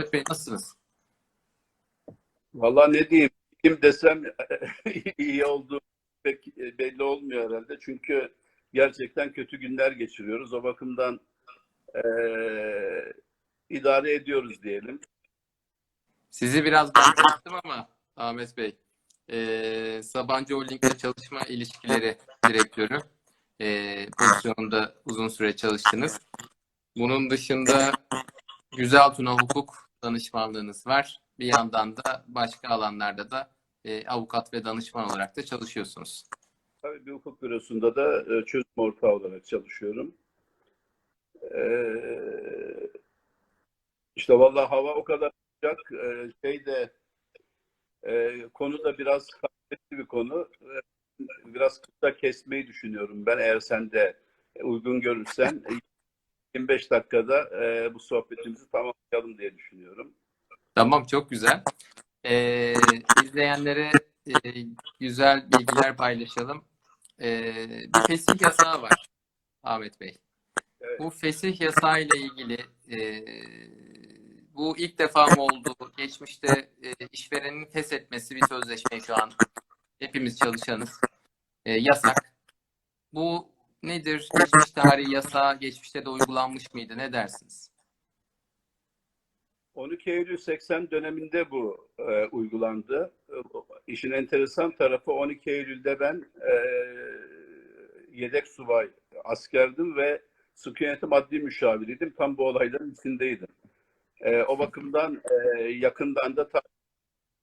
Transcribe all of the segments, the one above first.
Ahmet Bey nasılsınız? Vallahi ne diyeyim, kim desem iyi olduğu pek belli olmuyor herhalde. Çünkü gerçekten kötü günler geçiriyoruz. O bakımdan eee, idare ediyoruz diyelim. Sizi biraz bahsettim ama Ahmet Bey. Ee, Sabancı Holding'de çalışma ilişkileri direktörü. Ee, pozisyonunda uzun süre çalıştınız. Bunun dışında Güzel Tuna Hukuk danışmanlığınız var. Bir yandan da başka alanlarda da e, avukat ve danışman olarak da çalışıyorsunuz. Tabii bir hukuk bürosunda da e, çözüm ortağı olarak çalışıyorum. Eee işte vallahi hava o kadar sıcak, e, şey de e, konu da biraz kıymetli bir konu. E, Biraz kısa kesmeyi düşünüyorum ben eğer sen de uygun görürsen. e, 25 dakikada e, bu sohbetimizi tamamlayalım diye düşünüyorum. Tamam, çok güzel. Ee, izleyenlere e, güzel bilgiler paylaşalım. Ee, bir fesih yasağı var Ahmet Bey. Evet. Bu fesih yasağı ile ilgili e, bu ilk defa mı oldu? Geçmişte e, işverenin feshetmesi bir sözleşme şu an hepimiz çalışanız. E, yasak. Bu nedir? Geçmiş tarihi yasağı geçmişte de uygulanmış mıydı? Ne dersiniz? 12 Eylül 80 döneminde bu e, uygulandı. E, işin enteresan tarafı 12 Eylül'de ben e, yedek subay askerdim ve sıkı yönetim adli müşaviriydim. Tam bu olayların içindeydim. E, o bakımdan e, yakından da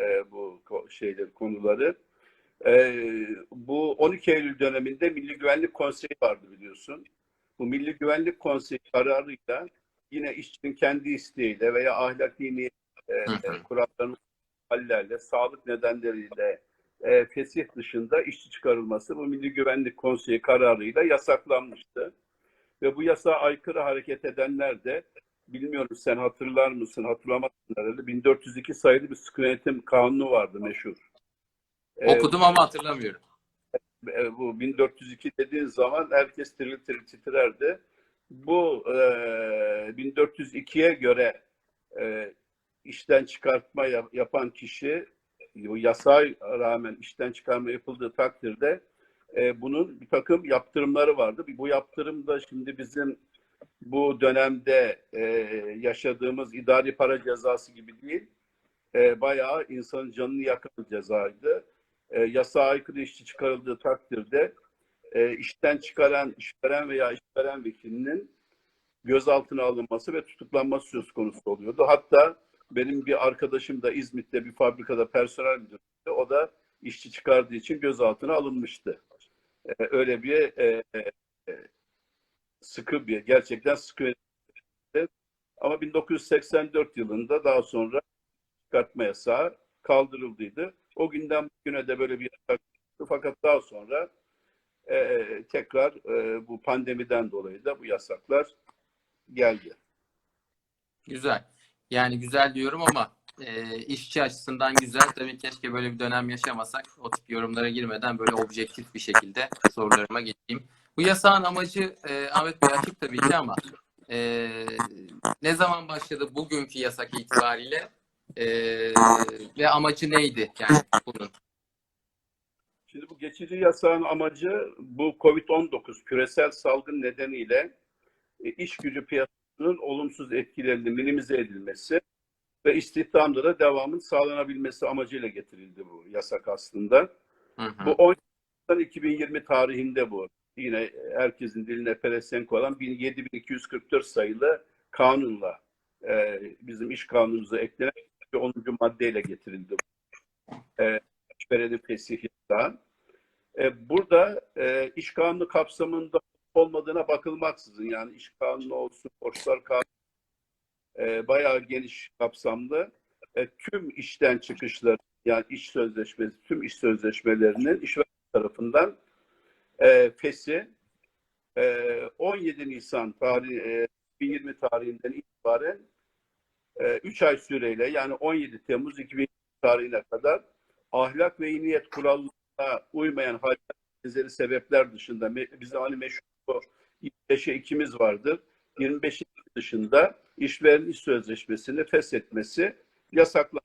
e, bu şeyleri konuları. E, bu 12 Eylül döneminde Milli Güvenlik Konseyi vardı biliyorsun. Bu Milli Güvenlik Konseyi kararıyla yine işçinin kendi isteğiyle veya ahlaki niyet e, kurallarının hallerle, sağlık nedenleriyle e, fesih dışında işçi çıkarılması bu Milli Güvenlik Konseyi kararıyla yasaklanmıştı. Ve bu yasağa aykırı hareket edenler de bilmiyorum sen hatırlar mısın, hatırlamazsın herhalde 1402 sayılı bir sıkı yönetim kanunu vardı meşhur. E, Okudum ama hatırlamıyorum. e, bu 1402 dediğin zaman herkes tiril tiril titrerdi. Bu e, 1402'ye göre e, işten çıkartma yap- yapan kişi bu yasağa rağmen işten çıkarma yapıldığı takdirde e, bunun bir takım yaptırımları vardı. Bu yaptırım da şimdi bizim bu dönemde e, yaşadığımız idari para cezası gibi değil. E, bayağı insanın canını yakan cezaydı. E, yasağa aykırı işçi çıkarıldığı takdirde e, işten çıkaran işveren veya işveren vekilinin gözaltına alınması ve tutuklanması söz konusu oluyordu. Hatta benim bir arkadaşım da İzmit'te bir fabrikada personel müdürüydü. O da işçi çıkardığı için gözaltına alınmıştı. E, öyle bir e, e, sıkı bir, gerçekten sıkı. Ama 1984 yılında daha sonra çıkartma yasağı kaldırıldıydı. O günden bugüne de böyle bir yasak. Fakat daha sonra e, tekrar e, bu pandemiden dolayı da bu yasaklar geldi. Güzel. Yani güzel diyorum ama e, işçi açısından güzel. Tabii keşke böyle bir dönem yaşamasak. O tip yorumlara girmeden böyle objektif bir şekilde sorularıma geçeyim. Bu yasağın amacı e, Ahmet Bey açık tabii ki ama e, ne zaman başladı bugünkü yasak itibariyle E, ve amacı neydi yani bunun? Şimdi bu geçici yasağın amacı bu COVID-19 küresel salgın nedeniyle e, iş gücü piyasasının olumsuz etkilerinin minimize edilmesi ve istihdamda da devamın sağlanabilmesi amacıyla getirildi bu yasak aslında. Hı hı. Bu 10 Nisan 2020 tarihinde bu. Yine herkesin diline pelesenk olan 7244 sayılı kanunla e, bizim iş kanunumuza eklenen 10. maddeyle getirildi. E, işverenin fesih yasağı. E, burada e, iş kanunu kapsamında olmadığına bakılmaksızın yani iş kanunu olsun, borçlar kanunu e, bayağı geniş kapsamlı e, tüm işten çıkışları yani iş sözleşmesi, tüm iş sözleşmelerinin işveren tarafından e, fesi e, 17 Nisan tarihi, e, 2020 tarihinden itibaren 3 ay süreyle yani 17 Temmuz 2020 tarihine kadar ahlak ve iyi niyet kurallarına uymayan haller benzeri sebepler dışında bize hani meşhur o 25'e ikimiz vardır. 25 dışında işveren iş sözleşmesini feshetmesi yasaklandı.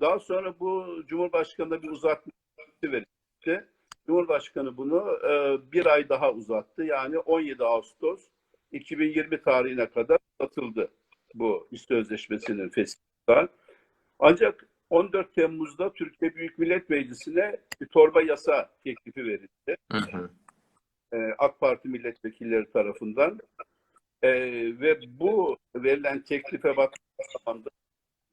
Daha sonra bu Cumhurbaşkanı'na bir uzatma verildi. Cumhurbaşkanı bunu e, bir ay daha uzattı. Yani 17 Ağustos 2020 tarihine kadar uzatıldı bu iş sözleşmesinin fesli. Ancak 14 Temmuz'da Türkiye Büyük Millet Meclisi'ne bir torba yasa teklifi verildi. Hı hı. e, AK Parti milletvekilleri tarafından. E, ve bu verilen teklife baktığımız zaman da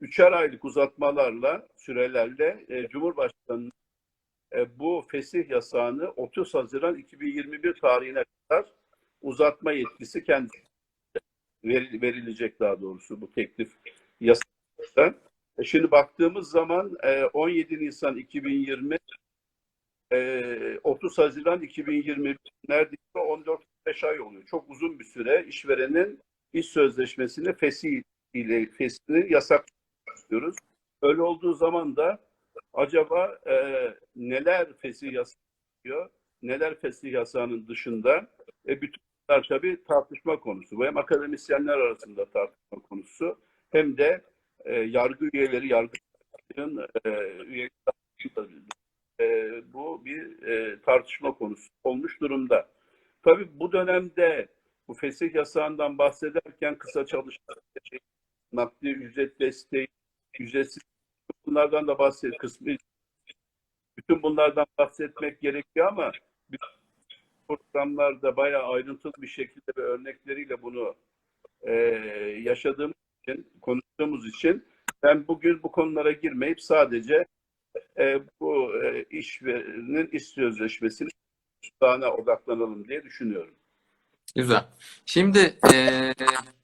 üçer aylık uzatmalarla, sürelerle e, Cumhurbaşkanı e, bu fesih yasağını 30 Haziran 2021 tarihine kadar uzatma yetkisi kendisine veril- verilecek daha doğrusu bu teklif yasasında. E, Şimdi baktığımız zaman e, 17 Nisan 2020 e, 30 Haziran 2021 neredeyse 14-15 ay oluyor. Çok uzun bir süre işverenin iş sözleşmesini fesih ile fesihini yasaklıyoruz. Öyle olduğu zaman da acaba e, neler fesih yasaklıyor, neler fesih yasağının dışında e, bütün bunlar tabii tartışma konusu. Bu hem akademisyenler arasında tartışma konusu hem de e, yargı üyeleri, yargıçların e, üyeleri e, bu bir e, tartışma konusu olmuş durumda. Tabii bu dönemde bu fesih yasağından bahsederken kısa çalışma, şey, nakdi ücret desteği, ücretsiz bunlardan da bahset kısmı bütün bunlardan bahsetmek gerekiyor ama programlarda bayağı ayrıntılı bir şekilde ve örnekleriyle bunu e, yaşadığımız için, konuştuğumuz için ben bugün bu konulara girmeyip sadece e, bu e, işverenin iş sözleşmesini tutağına odaklanalım diye düşünüyorum. Güzel. Şimdi e,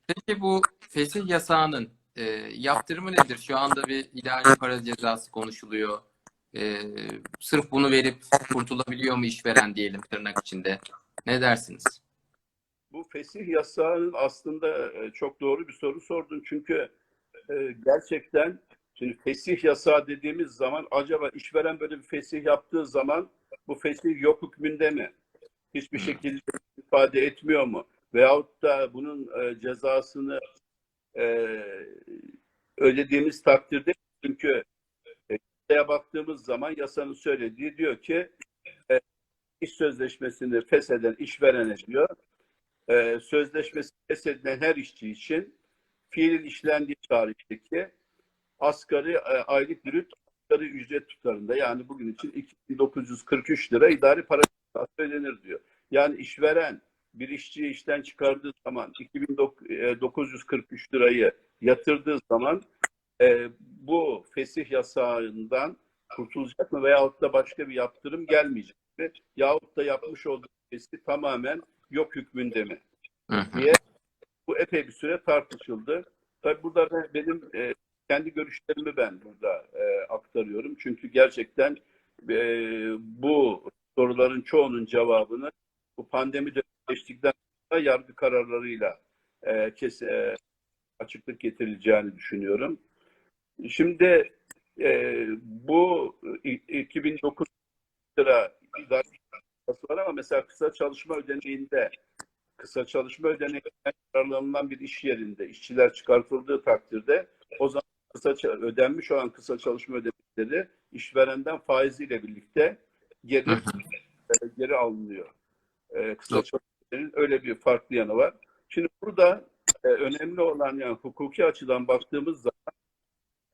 peki bu fesih yasağının e, yaptırımı nedir? Şu anda bir idari para cezası konuşuluyor. E, sırf bunu verip kurtulabiliyor mu işveren diyelim tırnak içinde. Ne dersiniz? Bu fesih yasağının aslında e, çok doğru bir soru sordun. Çünkü e, gerçekten şimdi fesih yasağı dediğimiz zaman acaba işveren böyle bir fesih yaptığı zaman bu fesih yok hükmünde mi? Hiçbir şekilde ifade etmiyor mu? Veyahut da bunun e, cezasını ödediğimiz takdirde çünkü yasaya baktığımız zaman yasanın söylediği diyor ki e, iş sözleşmesini fesheden işverene diyor e, sözleşmesi feshedilen her işçi için fiilin işlendiği tarihteki asgari e, aylık brüt asgari ücret tutarında yani bugün için 2943 lira idari para ödenir diyor. Yani işveren bir işçiyi işten çıkardığı zaman 2943 lirayı yatırdığı zaman e, bu fesih yasağından kurtulacak mı veyahut da başka bir yaptırım gelmeyecek mi? Yahut da yapmış olduğu fesih tamamen yok hükmünde mi? Diye bu epey bir süre tartışıldı. Tabii burada ben- benim e, kendi görüşlerimi ben burada e, aktarıyorum. Çünkü gerçekten e, bu soruların çoğunun cevabını bu pandemi geçtikten sonra yargı kararlarıyla e, kes, e, açıklık getirileceğini düşünüyorum. Şimdi e, bu i- 2009 lira var ama mesela kısa çalışma ödeneğinde kısa çalışma ödeneğinden yararlanılan bir iş yerinde işçiler çıkartıldığı takdirde o zaman kısa ödenmiş olan kısa çalışma ödenekleri işverenden faiziyle birlikte geri e, geri alınıyor. E, kısa Yok. çalışma ödeneğinin öyle bir farklı yanı var. Şimdi burada e, önemli olan yani hukuki açıdan baktığımız zaman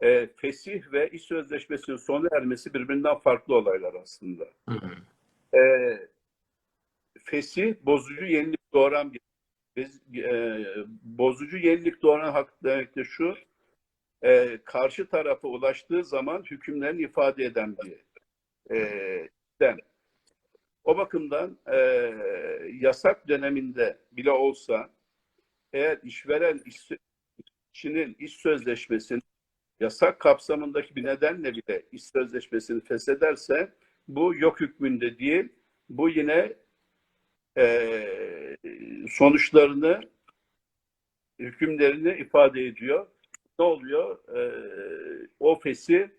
e, fesih ve iş sözleşmesinin sona ermesi birbirinden farklı olaylar aslında. Hı hı. E, fesih bozucu yenilik doğuran bir biz, e, bozucu yenilik doğuran hak demek de şu e, karşı tarafa ulaştığı zaman hükümlerini ifade eden bir e, sistem. O bakımdan e, yasak döneminde bile olsa eğer işveren iş, işçinin iş sözleşmesini yasak kapsamındaki bir nedenle bile iş sözleşmesini feshederse bu yok hükmünde değil. Bu yine e, sonuçlarını hükümlerini ifade ediyor. Ne oluyor? E, o fesi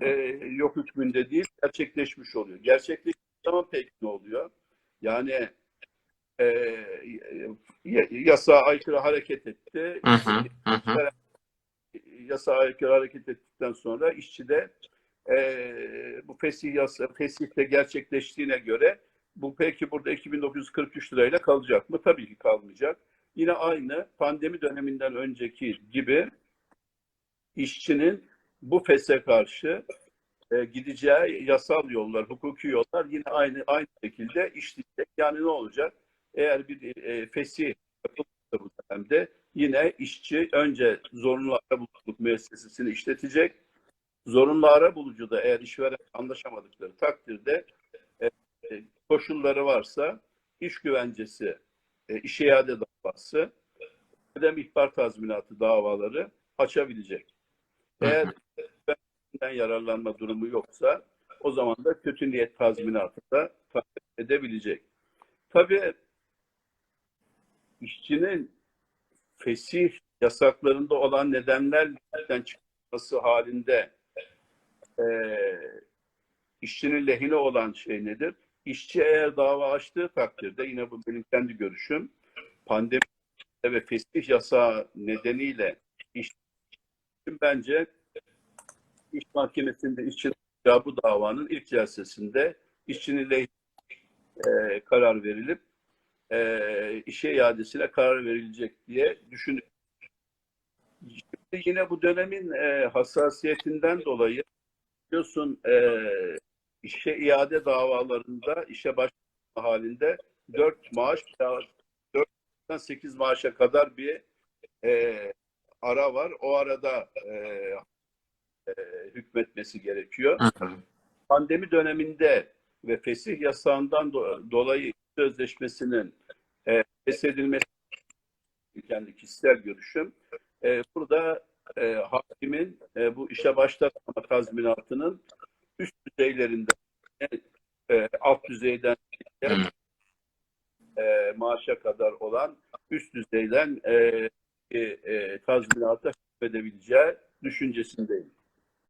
e, yok hükmünde değil, gerçekleşmiş oluyor. Gerçekleşmiş zaman peki ne oluyor? Yani y- yasağa aykırı hareket etti. Hı hı, hı hı. Yasağa aykırı hareket ettikten sonra işçi de e, bu fesih yasa, fesih de gerçekleştiğine göre bu peki burada 2943 lirayla kalacak mı? Tabii ki kalmayacak. Yine aynı pandemi döneminden önceki gibi işçinin bu feshe karşı e, gideceği yasal yollar, hukuki yollar yine aynı aynı şekilde işleyecek. Yani ne olacak? Eğer bir e, fesih yapılırsa bu dönemde yine işçi önce zorunlu arabuluculuk müessesesini işletecek. Zorunlu arabulucu da eğer işveren anlaşamadıkları takdirde e, e, koşulları varsa iş güvencesi, e, işe iade davası, ödem ihbar tazminatı davaları açabilecek. Eğer güvencesinden yararlanma durumu yoksa o zaman da kötü niyet tazminatı da talep edebilecek. Tabii işçinin fesih yasaklarında olan nedenlerden çıkması halinde eee işçinin lehine olan şey nedir? İşçi eğer dava açtığı takdirde yine bu benim kendi görüşüm pandemi ve fesih yasağı nedeniyle işçi bence iş mahkemesinde ya bu davanın ilk celsesinde işçinin lehine eee, karar verilip eee, işe iadesine karar verilecek diye düşünüyorum. Şimdi yine bu dönemin eee, hassasiyetinden dolayı biliyorsun eee, işe iade davalarında işe başlama halinde 4 maaş 4'ten 8 maaşa kadar bir eee, ara var. O arada eee, eee, hükmetmesi gerekiyor pandemi döneminde ve fesih yasağından do- dolayı sözleşmesinin e, feshedilmesi kendi kişisel görüşüm. E, burada e, hakimin e, bu işe başlatma tazminatının üst düzeylerinden e, alt düzeyden Hı. e, maaşa kadar olan üst düzeyden e, e, tazminata hükmedebileceği düşüncesindeyim.